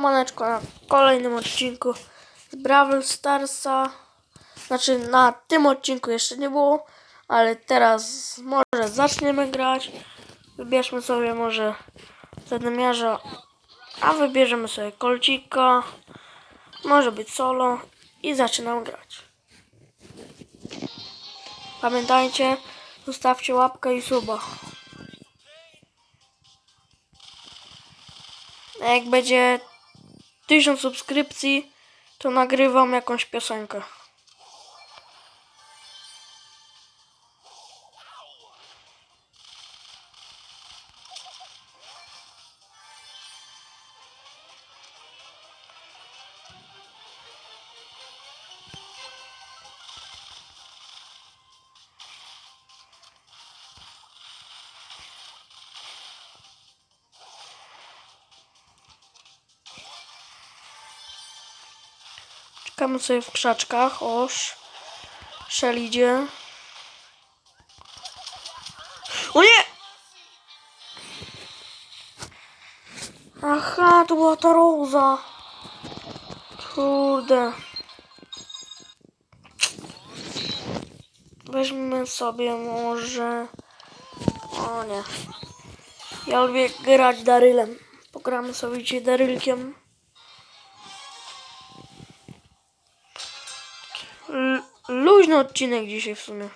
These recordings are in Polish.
Maneczko na kolejnym odcinku z Brawl Starsa. Znaczy na tym odcinku jeszcze nie było, ale teraz może zaczniemy grać. Wybierzmy sobie może zadymiarza, a wybierzemy sobie kolcika. Może być solo i zaczynam grać. Pamiętajcie, zostawcie łapkę i suba. Jak będzie 1000 subskrypcji, to nagrywam jakąś piosenkę. Czekamy sobie w krzaczkach. Oż. Szel idzie. O nie! Aha, to była ta Roza. Kurde. Weźmy sobie może... O nie. Ja lubię grać Darylem. Pogramy sobie dzisiaj Darylkiem. Luźny odcinek dzisiaj w sumie.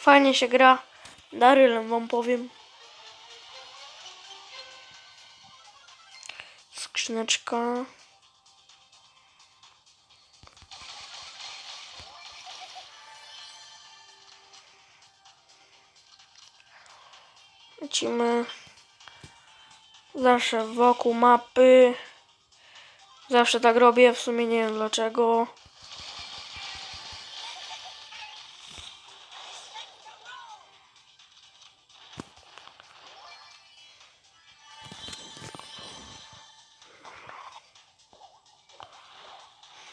Fajnie się gra. Darylem wam powiem. Skrzyneczka. Lecimy zawsze wokół mapy. Zawsze tak robię, w sumie nie wiem dlaczego.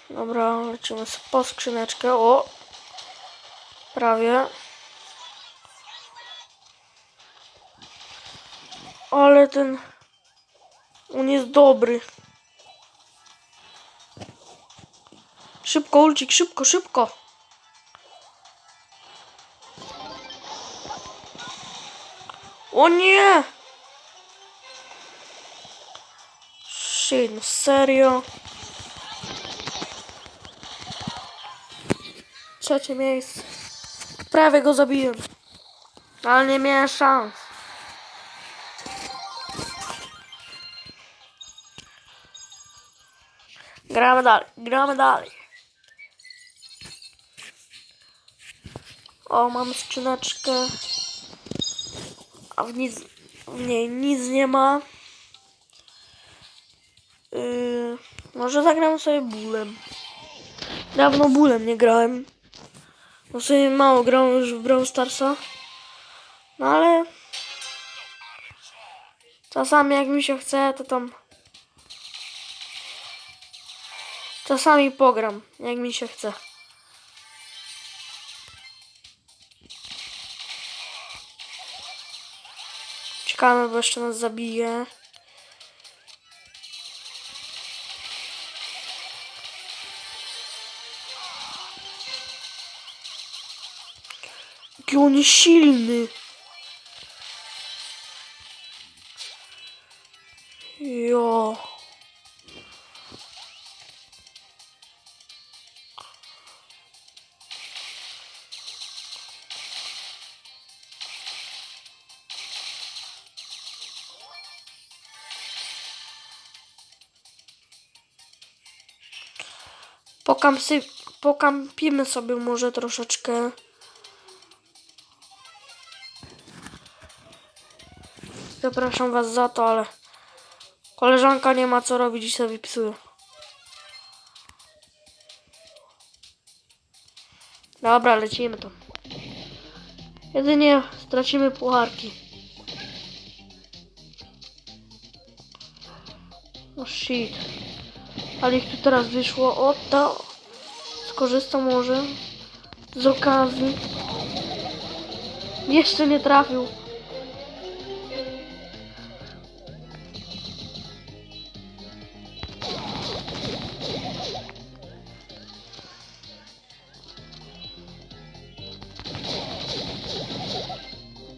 Dobra, lecimy po skrzyneczkę. O! Prawie. Ale ten... On jest dobry. Szybko, Ulcik, szybko, szybko. O nie! Shit, no serio? Trzecie miejsce. Prawie go zabiłem. Ale nie miałem szans. Gramy dalej, gramy dalej. O, mamy skrzyneczkę. A w, nic, w niej nic nie ma. Yy, może zagram sobie bólem. Dawno bólem nie grałem. No sobie mało grałem już w Brawl Starsa. No ale... Czasami jak mi się chce, to tam... Czasami pogram, jak mi się chce. Czekamy, bo jeszcze nas zabije. Jaki on jest silny. Jo. Pokampsy, pokampimy sobie może troszeczkę. Przepraszam was za to, ale koleżanka nie ma co robić i sobie wypisuje. Dobra, lecimy to. Jedynie stracimy pucharki. Oh shit. Ale ich tu teraz wyszło. O to. Skorzystam może. z okazji. Jeszcze nie trafił.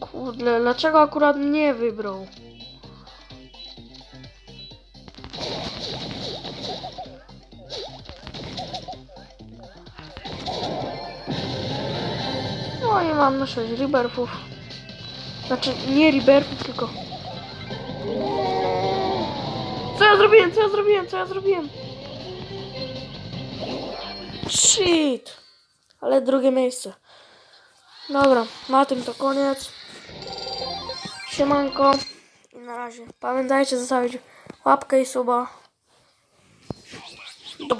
Kurde, dlaczego akurat nie wybrał? Mam na 6 riberfów. Znaczy, nie riberfów, tylko... Co ja zrobiłem? Co ja zrobiłem? Co ja zrobiłem? Shit! Ale drugie miejsce. Dobra, na tym to koniec. Siemanko. I na razie. Pamiętajcie zostawić łapkę i suba. Do